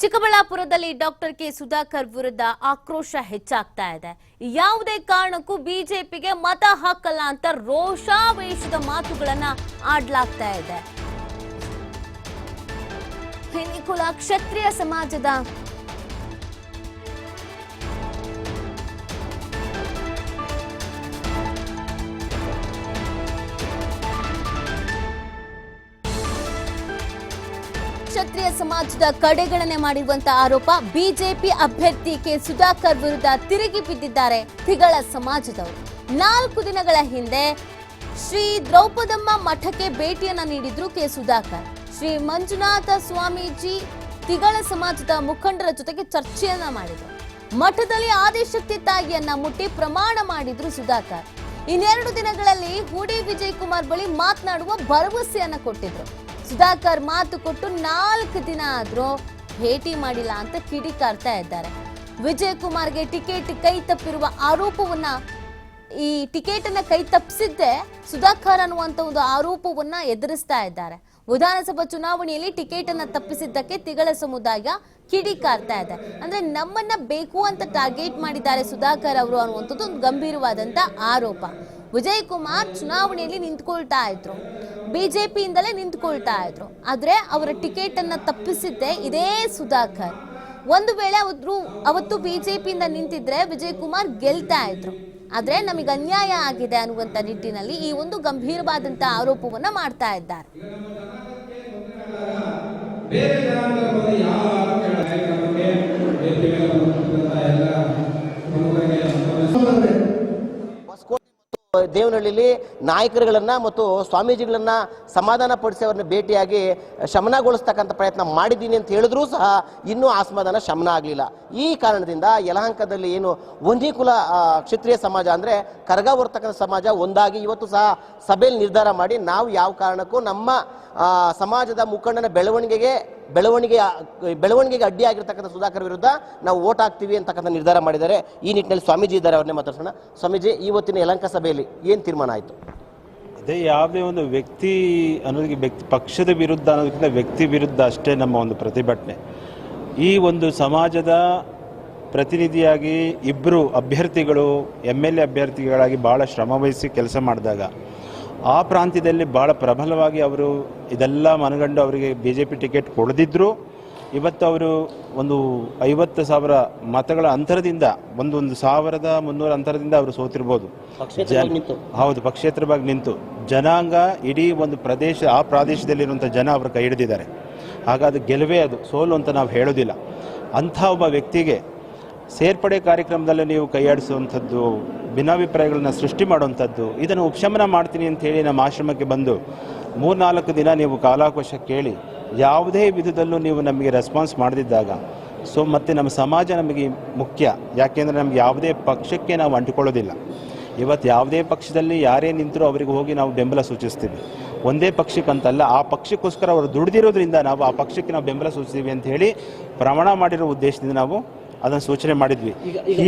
ಚಿಕ್ಕಬಳ್ಳಾಪುರದಲ್ಲಿ doctor K Sudhakar ವಿರುದ್ಧ ಆಕ್ರೋಶ ಹೆಚ್ಚಾಗ್ತಾ ಇದೆ. ಯಾವುದೇ ಕಾರಣಕ್ಕೂ ಬಿಜೆಪಿಗೆ ಮತ ಹಾಕಲ್ಲ ಅಂತ ರೋಷಾವೇಶದ ಮಾತುಗಳನ್ನ ಆಡ್ಲಾಗ್ತಾ ಇದೆ. ಹಿನಿಕುಲ ಕ್ಷತ್ರಿಯ ಸಮಾಜದ ಕ್ಷತ್ರಿಯ ಸಮಾಜದ ಕಡೆಗಣನೆ ಮಾಡಿರುವಂತ ಆರೋಪ ಬಿಜೆಪಿ ಅಭ್ಯರ್ಥಿ ಕೆ. ಸುಧಾಕರ್ ವಿರುದ್ಧ ತಿರುಗಿ ಬಿದ್ದಿದ್ದಾರೆ ತಿಗಳ ಸಮಾಜದವರು. ನಾಲ್ಕು ದಿನಗಳ ಹಿಂದೆ ಶ್ರೀ ದ್ರೌಪದಮ್ಮ ಮಠಕ್ಕೆ ಭೇಟಿಯನ್ನ ನೀಡಿದ್ರು ಕೆ. ಸುಧಾಕರ್. ಶ್ರೀ ಮಂಜುನಾಥ ಸ್ವಾಮೀಜಿ ತಿಗಳ ಸಮಾಜದ ಮುಖಂಡರ ಜೊತೆಗೆ ಚರ್ಚೆಯನ್ನ ಮಾಡಿದರು. ಮಠದಲ್ಲಿ ಆದಿಶಕ್ತಿ ತಾಯಿಯನ್ನ ಮುಟ್ಟಿ ಪ್ರಮಾಣ ಮಾಡಿದ್ರು ಸುಧಾಕರ್. ಇನ್ನೆರಡು ದಿನಗಳಲ್ಲಿ ಹೂಡಿ ವಿಜಯ್ ಕುಮಾರ್ ಬಳಿ ಮಾತನಾಡುವ ಭರವಸೆಯನ್ನ ಕೊಟ್ಟಿದ್ರು. ಸುಧಾಕರ್ ಮಾತು ಕೊಟ್ಟು ನಾಲ್ಕು ದಿನ ಆದರೂ ಭೇಟಿ ಮಾಡಿಲ್ಲ ಅಂತ ಕಿಡಿಕಾರ್ತಾ ಇದ್ದಾರೆ. ವಿಜಯ್ ಕುಮಾರ್ಗೆ ಟಿಕೆಟ್ ಕೈ ತಪ್ಪಿರುವ ಆರೋಪವನ್ನ ಈ ಟಿಕೆಟ್ ಅನ್ನ ಕೈ ತಪ್ಪಿಸಿದ್ದೆ ಸುಧಾಕರ್ ಅನ್ನುವಂತ ಒಂದು ಆರೋಪವನ್ನ ಎದುರಿಸ್ತಾ ಇದ್ದಾರೆ. ವಿಧಾನಸಭಾ ಚುನಾವಣೆಯಲ್ಲಿ ಟಿಕೆಟ್ ಅನ್ನ ತಪ್ಪಿಸಿದ್ದಕ್ಕೆ ತಿಗಳ ಸಮುದಾಯ ಕಿಡಿಕಾರ್ತಾ ಇದೆ. ಅಂದ್ರೆ ನಮ್ಮನ್ನ ಬೇಕು ಅಂತ ಟಾರ್ಗೆಟ್ ಮಾಡಿದ್ದಾರೆ ಸುಧಾಕರ್ ಅವರು ಅನ್ನುವಂಥದ್ದು ಒಂದು ಗಂಭೀರವಾದಂತ ಆರೋಪ. ವಿಜಯ್ ಕುಮಾರ್ ಚುನಾವಣೆಯಲ್ಲಿ ನಿಂತ್ಕೊಳ್ತಾ ಇದ್ರು. ಬಿಜೆಪಿಯಿಂದಲೇ ನಿಂತ್ಕೊಳ್ತಾ ಇದ್ರು. ಆದ್ರೆ ಅವರ ಟಿಕೆಟ್ ಅನ್ನ ತಪ್ಪಿಸಿದ್ದೆ ಇದೇ ಸುಧಾಕರ್. ಒಂದು ವೇಳೆ ಅವರು ಅವತ್ತು ಬಿಜೆಪಿಯಿಂದ ನಿಂತಿದ್ರೆ ವಿಜಯ್ ಕುಮಾರ್ ಗೆಲ್ತಾ ಇದ್ರು. ಆದ್ರೆ ನಮಗೆ ಅನ್ಯಾಯ ಆಗಿದೆ ಅನ್ನುವಂತ ನಿಟ್ಟಿನಲ್ಲಿ ಈ ಒಂದು ಗಂಭೀರವಾದಂತ ಆರೋಪವನ್ನ ಮಾಡ್ತಾ ಇದ್ದಾರೆ. ದೇವನಹಳ್ಳಿಲಿ ನಾಯಕರುಗಳನ್ನ ಮತ್ತು ಸ್ವಾಮೀಜಿಗಳನ್ನ ಸಮಾಧಾನ ಪಡಿಸಿ ಅವ್ರನ್ನ ಭೇಟಿಯಾಗಿ ಶಮನಗೊಳಿಸ್ತಕ್ಕಂಥ ಪ್ರಯತ್ನ ಮಾಡಿದ್ದೀನಿ ಅಂತ ಹೇಳಿದ್ರೂ ಸಹ ಇನ್ನೂ ಆ ಶಮನ ಆಗಲಿಲ್ಲ. ಈ ಕಾರಣದಿಂದ ಯಲಹಂಕದಲ್ಲಿ ಏನು ಒಂದೇ ಕುಲ ಕ್ಷತ್ರಿಯ ಸಮಾಜ ಅಂದ್ರೆ ಕರಗ ಬರ್ತಕ್ಕಂಥ ಸಮಾಜ ಒಂದಾಗಿ ಇವತ್ತು ಸಹ ಸಭೆಯಲ್ಲಿ ನಿರ್ಧಾರ ಮಾಡಿ ನಾವು ಯಾವ ಕಾರಣಕ್ಕೂ ನಮ್ಮ ಸಮಾಜದ ಮುಖಂಡನ ಬೆಳವಣಿಗೆಗೆ ಬೆಳವಣಿಗೆ ಬೆಳವಣಿಗೆಗೆ ಅಡ್ಡಿಯಾಗಿರ್ತಕ್ಕಂಥ ಸುಧಾಕರ್ ವಿರುದ್ಧ ನಾವು ಓಟ್ ಹಾಕ್ತೀವಿ ಅಂತಕ್ಕಂಥ ನಿರ್ಧಾರ ಮಾಡಿದ್ದಾರೆ. ಈ ನಿಟ್ಟಿನಲ್ಲಿ ಸ್ವಾಮೀಜಿ ಇದ್ದಾರೆ, ಅವ್ರನ್ನೇ ಮಾತಾಡ್ಸೋಣ. ಸ್ವಾಮೀಜಿ, ಇವತ್ತಿನ ಯಲಂಕ ಸಭೆಯಲ್ಲಿ ಏನು ತೀರ್ಮಾನ ಆಯಿತು? ಅದೇ ಯಾವುದೇ ಒಂದು ವ್ಯಕ್ತಿ ಅನ್ನೋದಕ್ಕೆ ವ್ಯಕ್ತಿ, ಪಕ್ಷದ ವಿರುದ್ಧ ಅನ್ನೋದಕ್ಕಿಂತ ವ್ಯಕ್ತಿ ವಿರುದ್ಧ ಅಷ್ಟೇ ನಮ್ಮ ಒಂದು ಪ್ರತಿಭಟನೆ. ಈ ಒಂದು ಸಮಾಜದ ಪ್ರತಿನಿಧಿಯಾಗಿ ಇಬ್ಬರು ಅಭ್ಯರ್ಥಿಗಳು, ಎಂ ಎಲ್ ಎ ಅಭ್ಯರ್ಥಿಗಳಾಗಿ ಭಾಳ ಶ್ರಮವಹಿಸಿ ಕೆಲಸ ಮಾಡಿದಾಗ ಆ ಪ್ರಾಂತ್ಯದಲ್ಲಿ ಭಾಳ ಪ್ರಬಲವಾಗಿ ಅವರು ಇದೆಲ್ಲ ಮನಗಂಡು ಅವರಿಗೆ ಬಿ ಜೆ ಪಿ ಟಿಕೆಟ್ ಕೊಡದಿದ್ದರೂ ಇವತ್ತು ಅವರು ಒಂದು ಐವತ್ತು ಸಾವಿರ ಮತಗಳ ಅಂತರದಿಂದ ಒಂದು ಒಂದು ಸಾವಿರದ ಮುನ್ನೂರ ಅಂತರದಿಂದ ಅವರು ಸೋತಿರ್ಬೋದು. ಹೌದು ಪಕ್ಷೇತರವಾಗಿ ನಿಂತು. ಜನಾಂಗ ಇಡೀ ಒಂದು ಪ್ರದೇಶ ಆ ಪ್ರದೇಶದಲ್ಲಿರುವಂಥ ಜನ ಅವರು ಕೈ ಹಿಡಿದಿದ್ದಾರೆ. ಆಗ ಅದು ಗೆಲುವೇ ಅದು ಸೋಲು ಅಂತ ನಾವು ಹೇಳೋದಿಲ್ಲ. ಅಂಥ ಒಬ್ಬ ವ್ಯಕ್ತಿಗೆ ಸೇರ್ಪಡೆ ಕಾರ್ಯಕ್ರಮದಲ್ಲಿ ನೀವು ಕೈಯಾಡಿಸುವಂಥದ್ದು ಭಿನ್ನಾಭಿಪ್ರಾಯಗಳನ್ನ ಸೃಷ್ಟಿ ಮಾಡುವಂಥದ್ದು. ಇದನ್ನು ಉಪಶಮನ ಮಾಡ್ತೀನಿ ಅಂತ ಹೇಳಿ ನಮ್ಮ ಆಶ್ರಮಕ್ಕೆ ಬಂದು ಮೂರ್ನಾಲ್ಕು ದಿನ ನೀವು ಕಾಲಾವಕಾಶ ಕೇಳಿ ಯಾವುದೇ ವಿಧದಲ್ಲೂ ನೀವು ನಮಗೆ ರೆಸ್ಪಾನ್ಸ್ ಮಾಡದಿದ್ದಾಗ ಸೊ ಮತ್ತು ನಮ್ಮ ಸಮಾಜ ನಮಗೆ ಮುಖ್ಯ. ಯಾಕೆಂದರೆ ನಮ್ಗೆ ಯಾವುದೇ ಪಕ್ಷಕ್ಕೆ ನಾವು ಅಂಟಿಕೊಳ್ಳೋದಿಲ್ಲ. ಇವತ್ತು ಯಾವುದೇ ಪಕ್ಷದಲ್ಲಿ ಯಾರೇ ನಿಂತರೂ ಅವರಿಗೆ ಹೋಗಿ ನಾವು ಬೆಂಬಲ ಸೂಚಿಸ್ತೀವಿ. ಒಂದೇ ಪಕ್ಷಕ್ಕಂತಲ್ಲ, ಆ ಪಕ್ಷಕ್ಕೋಸ್ಕರ ಅವರು ದುಡಿದಿರೋದ್ರಿಂದ ನಾವು ಆ ಪಕ್ಷಕ್ಕೆ ನಾವು ಬೆಂಬಲ ಸೂಚಿಸ್ತೀವಿ ಅಂತ ಹೇಳಿ ಪ್ರಮಾಣ ಮಾಡಿರೋ ಉದ್ದೇಶದಿಂದ ನಾವು ಅದನ್ನು ಸೂಚನೆ ಮಾಡಿದ್ವಿ.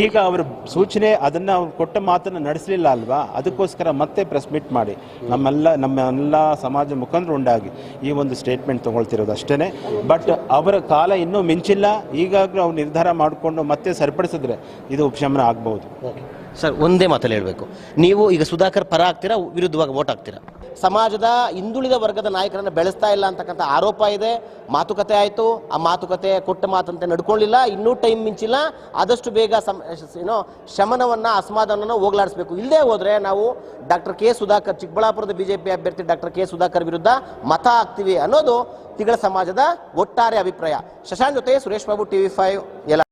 ಈಗ ಅವರು ಸೂಚನೆ ಅದನ್ನು ಅವ್ರು ಕೊಟ್ಟ ಮಾತನ್ನು ನಡೆಸಲಿಲ್ಲ ಅಲ್ವಾ? ಅದಕ್ಕೋಸ್ಕರ ಮತ್ತೆ ಪ್ರೆಸ್ ಮೀಟ್ ಮಾಡಿ. ನಮ್ಮೆಲ್ಲ ನಮ್ಮೆಲ್ಲ ಸಮಾಜ ಮುಖಂಡರು ಉಂಡಾಗಿ ಈ ಒಂದು ಸ್ಟೇಟ್ಮೆಂಟ್ ತಗೊಳ್ತಿರೋದು ಅಷ್ಟೇ ಬಟ್ ಅವರ ಕಾಲ ಇನ್ನೂ ಮಿಂಚಿಲ್ಲ. ಈಗಾಗಲೂ ಅವ್ರು ನಿರ್ಧಾರ ಮಾಡಿಕೊಂಡು ಮತ್ತೆ ಸರಿಪಡಿಸಿದ್ರೆ ಇದು ಉಪಶಮನ ಆಗ್ಬೋದು ಸರ್, ಒಂದೇ ಮಾತಲ್ಲಿ ಹೇಳಬೇಕು. ನೀವು ಈಗ ಸುಧಾಕರ್ ಪರ ಆಗ್ತೀರಾ, ವಿರುದ್ಧವಾಗಿ ವೋಟ್ ಆಗ್ತೀರಾ? ಸಮಾಜದ ಹಿಂದುಳಿದ ವರ್ಗದ ನಾಯಕರನ್ನ ಬೆಳೆಸ್ತಾ ಇಲ್ಲ ಅಂತಕ್ಕಂಥ ಆರೋಪ ಇದೆ. ಮಾತುಕತೆ ಆಯಿತು. ಆ ಮಾತುಕತೆ ಕೊಟ್ಟ ಮಾತಂತೆ ನಡ್ಕೊಳ್ಳಿಲ್ಲ. ಇನ್ನೂ ಟೈಮ್ ಮಿಂಚಿಲ್ಲ. ಆದಷ್ಟು ಬೇಗ ಸಮ್, ಏನೋ ಶಮನವನ್ನ, ಅಸಮಾಧಾನವನ್ನು ಹೋಗ್ಲಾಡಿಸ್ಬೇಕು. ಇಲ್ಲದೇ ಹೋದರೆ ನಾವು ಡಾಕ್ಟರ್ ಕೆ ಸುಧಾಕರ್, ಚಿಕ್ಕಬಳ್ಳಾಪುರದ ಬಿಜೆಪಿ ಅಭ್ಯರ್ಥಿ ಡಾಕ್ಟರ್ ಕೆ ಸುಧಾಕರ್ ವಿರುದ್ಧ ಮತ ಆಗ್ತೀವಿ ಅನ್ನೋದು ತಿಗಳ ಸಮಾಜದ ಒಟ್ಟಾರೆ ಅಭಿಪ್ರಾಯ. ಶಶಾಂಕ್ ಜೊತೆ ಸುರೇಶ್ ಬಾಬು, ಟಿವಿ ಫೈವ್, ಎಲ್ಲ